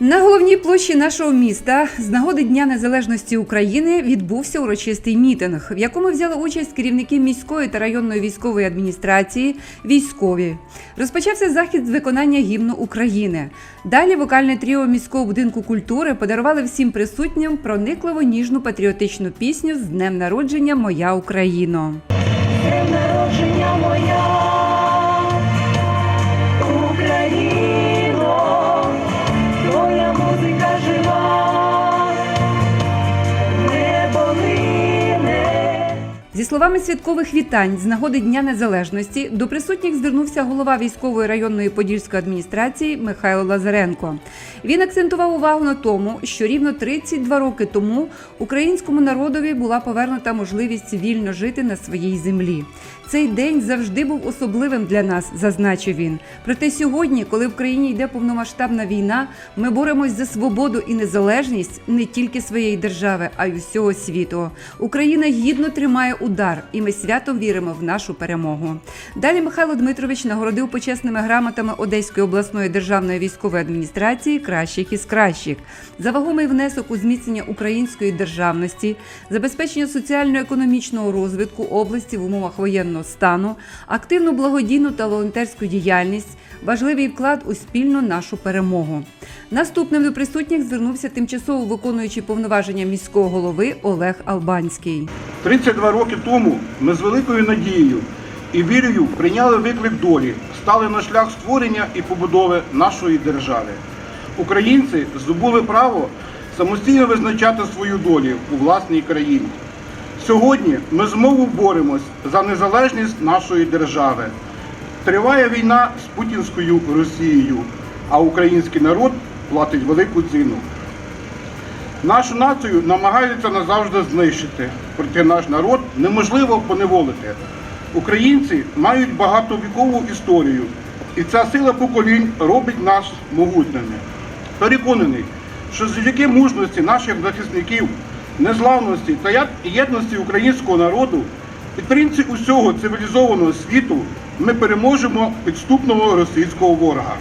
На головній площі нашого міста з нагоди Дня Незалежності України відбувся урочистий мітинг, в якому взяли участь керівники міської та районної військової адміністрації, військові. Розпочався захід з виконання гімну України. Далі вокальне тріо міського будинку культури подарували всім присутнім проникливо ніжну патріотичну пісню з днем народження Моя Україно. Днем народження моя Зі словами святкових вітань з нагоди Дня Незалежності до присутніх звернувся голова військової районної подільської адміністрації Михайло Лазаренко. Він акцентував увагу на тому, що рівно 32 роки тому українському народові була повернута можливість вільно жити на своїй землі. Цей день завжди був особливим для нас, зазначив він. Проте сьогодні, коли в країні йде повномасштабна війна, ми боремось за свободу і незалежність не тільки своєї держави, а й усього світу. Україна гідно тримає удар, і ми свято віримо в нашу перемогу. Далі Михайло Дмитрович нагородив почесними грамотами Одеської обласної державної військової адміністрації кращих із кращих за вагомий внесок у зміцнення української державності, забезпечення соціально-економічного розвитку області в умовах воєнного стану, активну благодійну та волонтерську діяльність, важливий вклад у спільну нашу перемогу. Наступним до присутніх звернувся тимчасово виконуючий повноваження міського голови Олег Албанський. 32 роки тому ми з великою надією і вірою прийняли виклик долі, стали на шлях створення і побудови нашої держави. Українці здобули право самостійно визначати свою долю у власній країні. Сьогодні ми знову боремось за незалежність нашої держави. Триває війна з путінською Росією, а український народ платить велику ціну. Нашу націю намагаються назавжди знищити, проте наш народ неможливо поневолити. Українці мають багатовікову історію, і ця сила поколінь робить нас могутніми. Переконаний, що завдяки мужності наших захисників, незламності та єдності українського народу, підтримці усього цивілізованого світу, ми переможемо підступного російського ворога.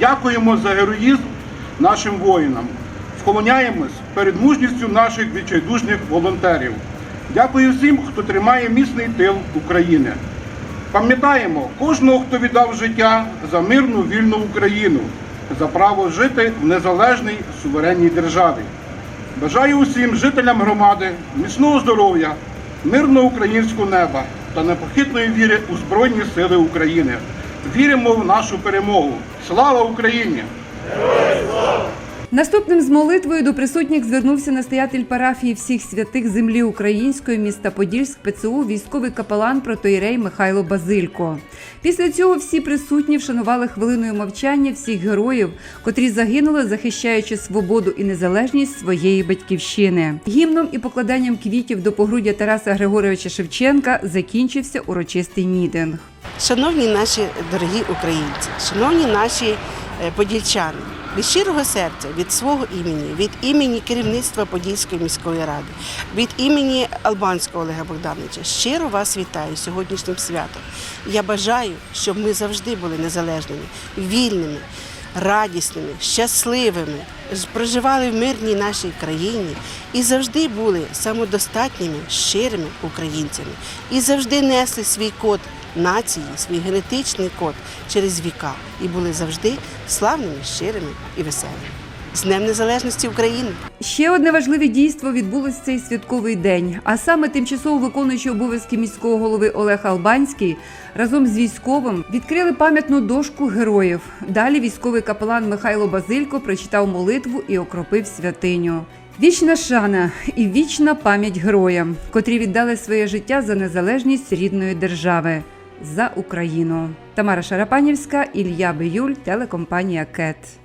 Дякуємо за героїзм нашим воїнам. Вклоняємось перед мужністю наших відчайдушних волонтерів. Дякую всім, хто тримає міцний тил України. Пам'ятаємо кожного, хто віддав життя за мирну вільну Україну, за право жити в незалежній суверенній державі. Бажаю усім жителям громади міцного здоров'я, мирного українського неба та непохитної віри у Збройні Сили України. Віримо в нашу перемогу. Слава Україні! Наступним з молитвою до присутніх звернувся настоятель парафії всіх святих землі української міста Подільськ ПЦУ військовий капелан протоїрей Михайло Базилько. Після цього всі присутні вшанували хвилиною мовчання всіх героїв, котрі загинули, захищаючи свободу і незалежність своєї батьківщини. Гімном і покладанням квітів до погруддя Тараса Григоровича Шевченка закінчився урочистий мітинг. Шановні наші дорогі українці, шановні наші е, подільчани, від щирого серця, від свого імені, від імені керівництва Подільської міської ради, від імені Албанського Олега Богдановича, щиро вас вітаю сьогоднішнім святом. Я бажаю, щоб ми завжди були незалежними, вільними, радісними, щасливими, проживали в мирній нашій країні і завжди були самодостатніми, щирими українцями, і завжди несли свій код нації, свій генетичний код через віка і були завжди славними, щирими і веселими. З Днем Незалежності України! Ще одне важливе дійство відбулось цей святковий день. А саме тимчасово виконуючий обов'язки міського голови Олег Албанський разом з військовим відкрили пам'ятну дошку героїв. Далі військовий капелан Михайло Базилько прочитав молитву і окропив святиню. Вічна шана і вічна пам'ять героям, котрі віддали своє життя за незалежність рідної держави за Україну. Тамара Шарапанівська, Ілля Биюль, телекомпанія КЕТ.